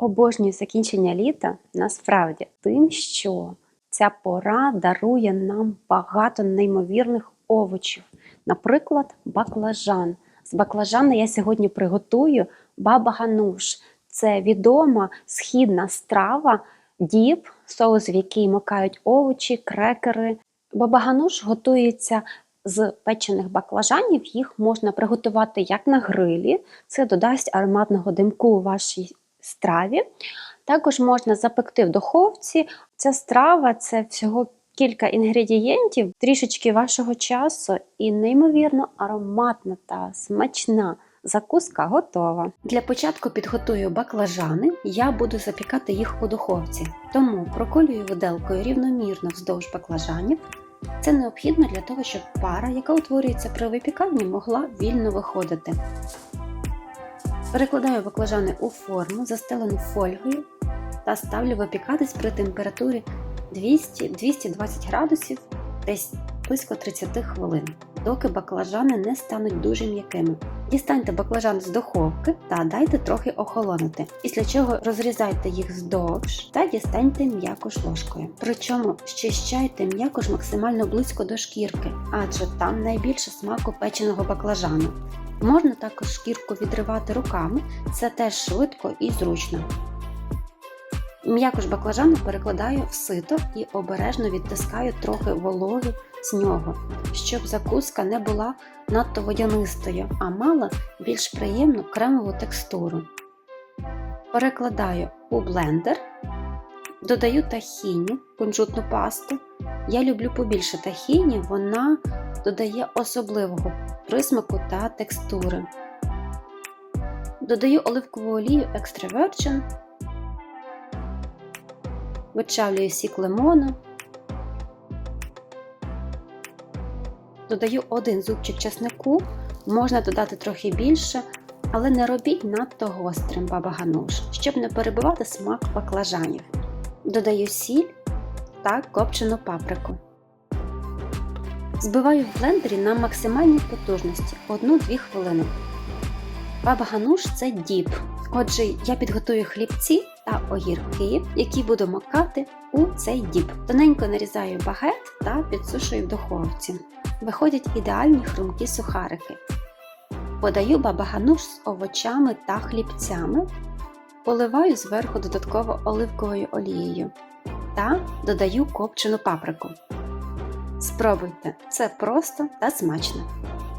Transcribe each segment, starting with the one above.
Обожнюю закінчення літа насправді тим, що ця пора дарує нам багато неймовірних овочів. Наприклад, баклажан. З баклажана я сьогодні приготую баба гануш. Це відома східна страва, діп, соус, в який макають овочі, крекери. Баба гануш готується з печених баклажанів. Їх можна приготувати як на грилі, це додасть ароматного димку у вашій страві. Також можна запекти в духовці. Ця страва це всього кілька інгредієнтів, трішечки вашого часу і неймовірно ароматна та смачна. Закуска готова. Для початку підготую баклажани. Я буду запікати їх у духовці. Тому проколюю виделкою рівномірно вздовж баклажанів. Це необхідно для того, щоб пара, яка утворюється при випіканні, могла вільно виходити. Перекладаю баклажани у форму, застелену фольгою та ставлю випікатись при температурі 200-220 градусів десь близько 30 хвилин, доки баклажани не стануть дуже м'якими. Дістаньте баклажан з духовки та дайте трохи охолонути, після чого розрізайте їх вздовж та дістаньте м'якош ложкою. Причому щищайте м'якош максимально близько до шкірки, адже там найбільше смаку печеного баклажану. Можна також шкірку відривати руками, це теж швидко і зручно. М'якош баклажану перекладаю в сито і обережно відтискаю трохи вологи з нього, щоб закуска не була надто водянистою, а мала більш приємну кремову текстуру. Перекладаю у блендер, додаю тахіні, кунжутну пасту. Я люблю побільше тахіні, вона додає особливого присмаку та текстури. Додаю оливкову олію Extra Virgin, вичавлюю сік лимону, додаю один зубчик чеснику, можна додати трохи більше, але не робіть надто гострим баба гануш, щоб не перебивати смак баклажанів. Додаю сіль та копчену паприку. Збиваю в блендері на максимальній потужності 1-2 хвилини. Баба гануш це діп. Отже, я підготую хлібці та огірки, які буду макати у цей діп. Тоненько нарізаю багет та підсушую в духовці. Виходять ідеальні хрумкі сухарики. Подаю баба гануш з овочами та хлібцями, поливаю зверху додатково оливковою олією та додаю копчену паприку. Спробуйте, це просто та смачно.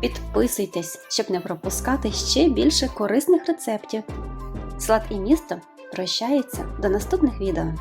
Підписуйтесь, щоб не пропускати ще більше корисних рецептів. Слад і місто прощається до наступних відео.